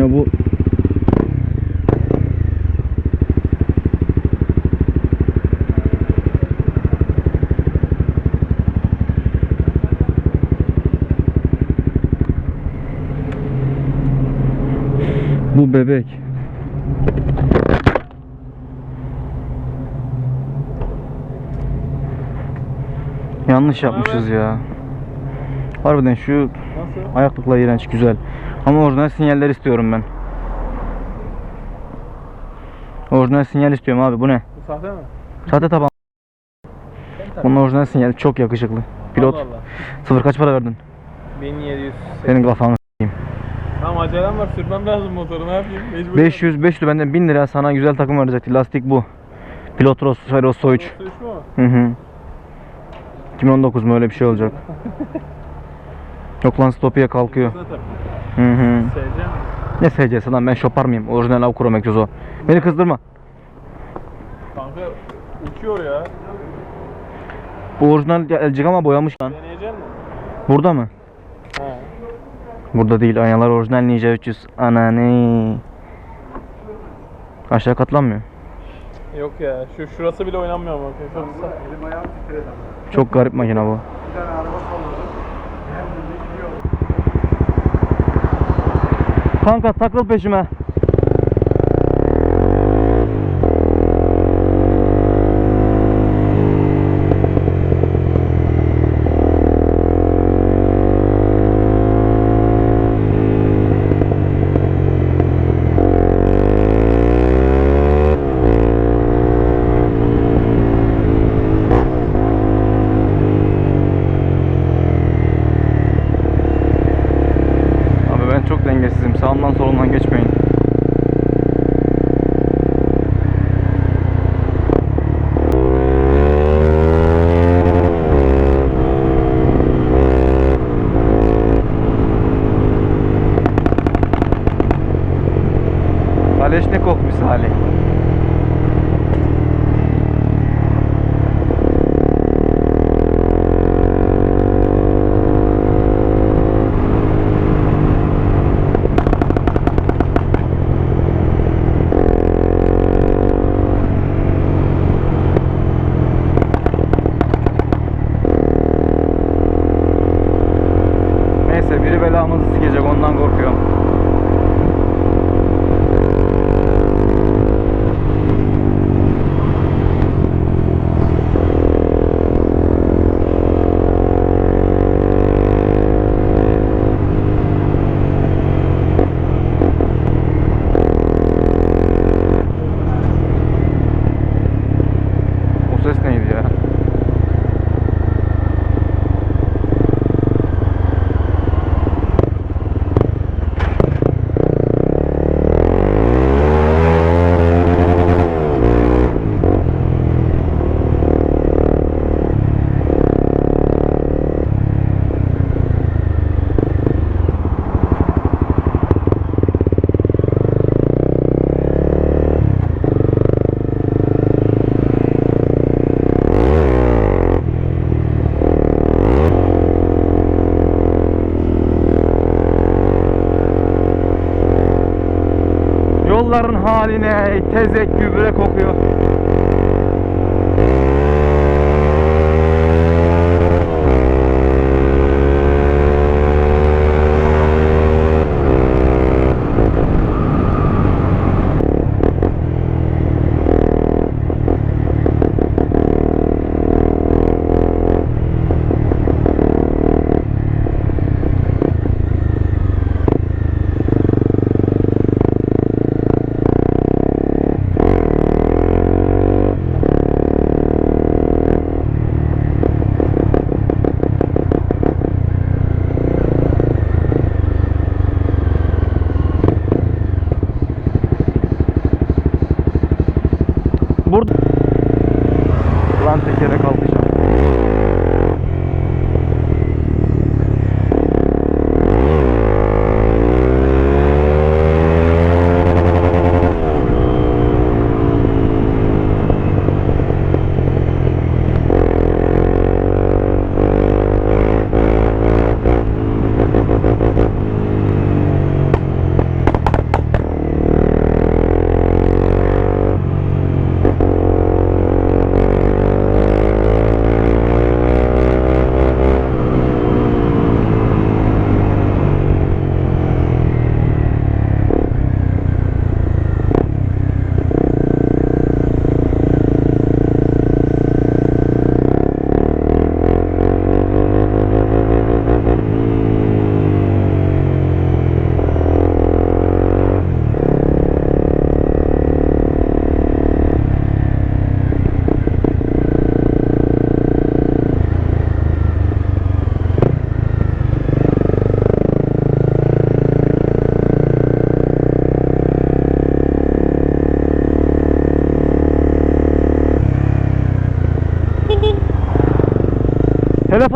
Ya bu Bu bebek. Yanlış yapmışız ya. Harbiden şu Nasıl? ayaklıkla iğrenç güzel. Ama orijinal sinyaller istiyorum ben. Orijinal sinyal istiyorum abi bu ne? Bu sahte mi? Sahte taban. Bunun orijinal sinyali çok yakışıklı. Pilot. Allah Allah. Sıfır kaç para verdin? 1700. Senin kafanı s**eyim. Tamam acelem var sürmem lazım motoru ne yapayım? Mecbur. 500 500 benden 1000 lira sana güzel takım verecekti. Lastik bu. Pilot Ross, Feroz Soyuç. Su mu? Hı hı. 2019 mu öyle bir şey olacak. Yok lan stopiye kalkıyor. Ne. Hı SC'si lan ben şopar mıyım? Orijinal Avkuro Mektoz o. Beni kızdırma. Kanka uçuyor ya. Bu orijinal elcik ama boyamış lan. Deneyecek misin? Burada mı? He. Burada değil. Aynalar orijinal Ninja 300. Anane. Aşağı katlanmıyor. Yok ya. Şu şurası bile oynanmıyor ama. Çok garip makine bu. Bir tane araba salladım. Kanka takıl peşime. Yolların haline tezek gübre kokuyor.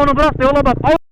Telefonu bırak da yola bak.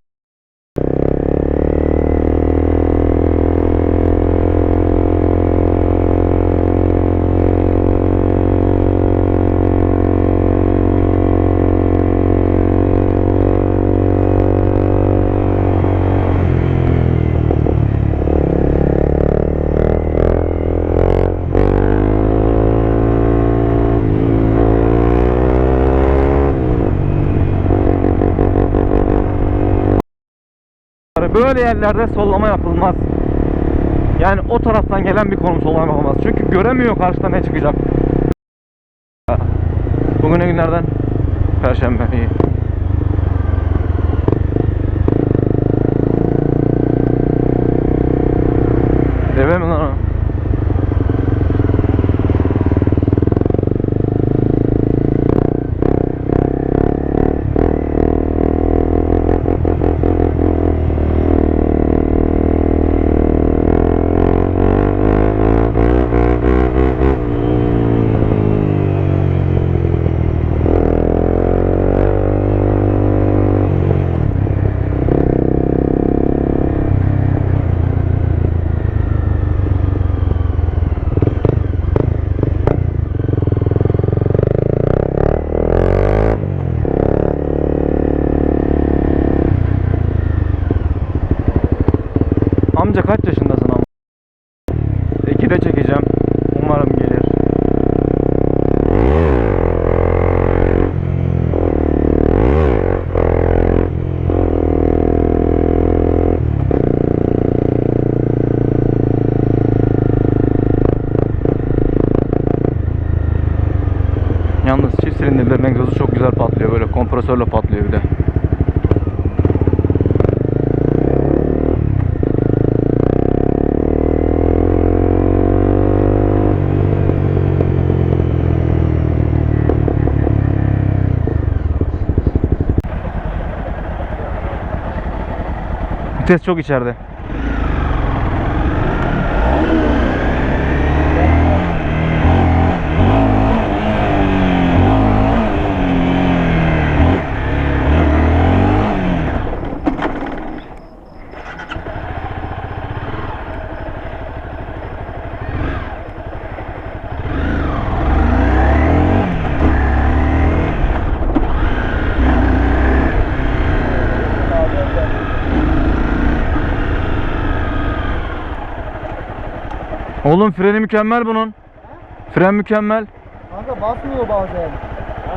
Böyle yerlerde sollama yapılmaz. Yani o taraftan gelen bir konu sollama yapılmaz. Çünkü göremiyor karşıda ne çıkacak. Bugün ne günlerden? Perşembe. iyi. Kompresörle patlıyor bir de. Vites çok içeride. Oğlum freni mükemmel bunun. Fren mükemmel. Kanka basmıyor bazen.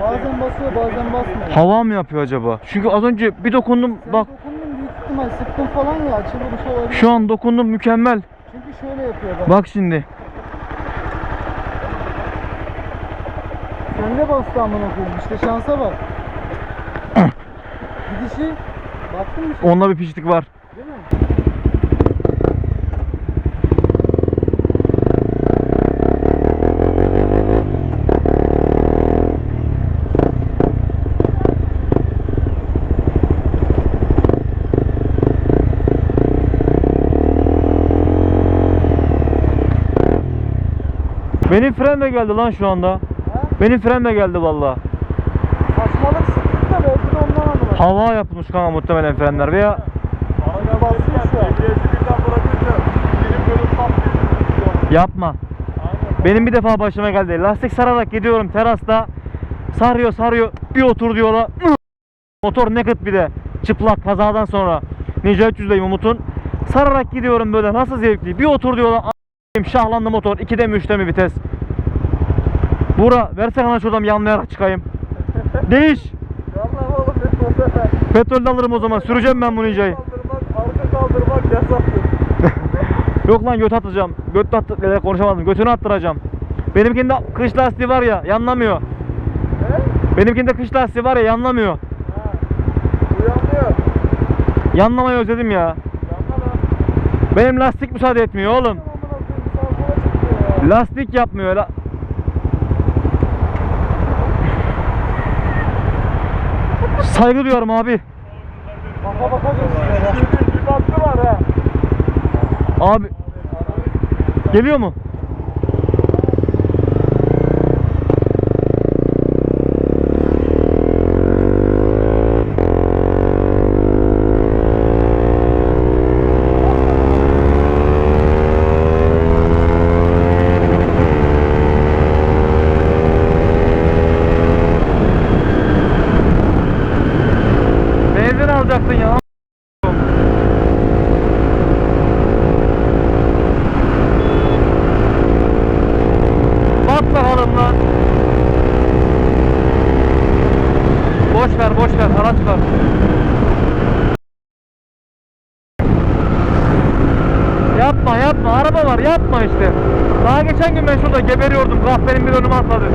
Bazen basıyor bazen basmıyor. Hava mı yapıyor acaba? Çünkü az önce bir dokundum Sen bak dokundun büyük ihtimal sıktın falan ya açılmış olabilir. şu an dokundum mükemmel. Çünkü şöyle yapıyor bak. Bak şimdi. Sen de bastı amına koyayım işte şansa bak. Gidişi baktın mı? Onda bir pişlik var. Değil mi? Benim fren de geldi lan şu anda. Ha? Benim fren de geldi valla. Saçmalık sıktık da belki de ondan anlamadım. Hava yapılmış kanka muhtemelen frenler veya Arada basıyor şu an. Yapma. Aynen. Benim bir defa başıma geldi. Lastik sararak gidiyorum terasta. Sarıyor sarıyor. Bir otur diyorlar. Motor naked bir de. Çıplak kazadan sonra. Ninja 300'deyim Umut'un. Sararak gidiyorum böyle. Nasıl zevkli. Bir otur diyorlar. Şahlandı motor. 2'de mi 3'te mi vites? Bura versene lan şuradan yanlayarak çıkayım. Değiş. Oğlum de alırım o zaman. Süreceğim ben bu Ninja'yı. Kaldırmak, arka kaldırmak yasaktır. Yok lan göt atacağım. Göt at konuşamadım. Götünü attıracağım. Benimkinde kış lastiği var ya yanlamıyor. He? Benimkinde kış lastiği var ya yanlamıyor. Ha. Uyanmıyor. Yanlamayı özledim ya. Yanlar lan. Benim lastik müsaade etmiyor oğlum. Lastik yapmıyor. La... Saygı duyuyorum abi. Baka baka gösteriyor. Bir, baktı var ha. Abi geliyor mu? araba var yapma işte. Daha geçen gün ben şurada geberiyordum. Kahvenin bir önüme atladı.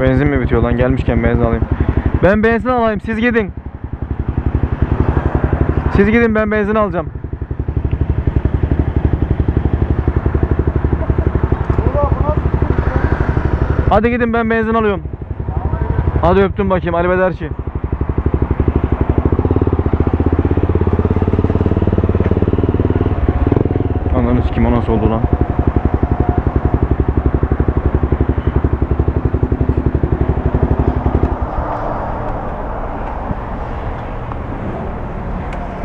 Benzin mi bitiyor lan? Gelmişken benzin alayım. Ben benzin alayım. Siz gidin. Siz gidin ben benzin alacağım. Hadi gidin ben benzin alıyorum. Hadi öptüm bakayım Ali Bederçi. Ananı sikim o nasıl oldu lan?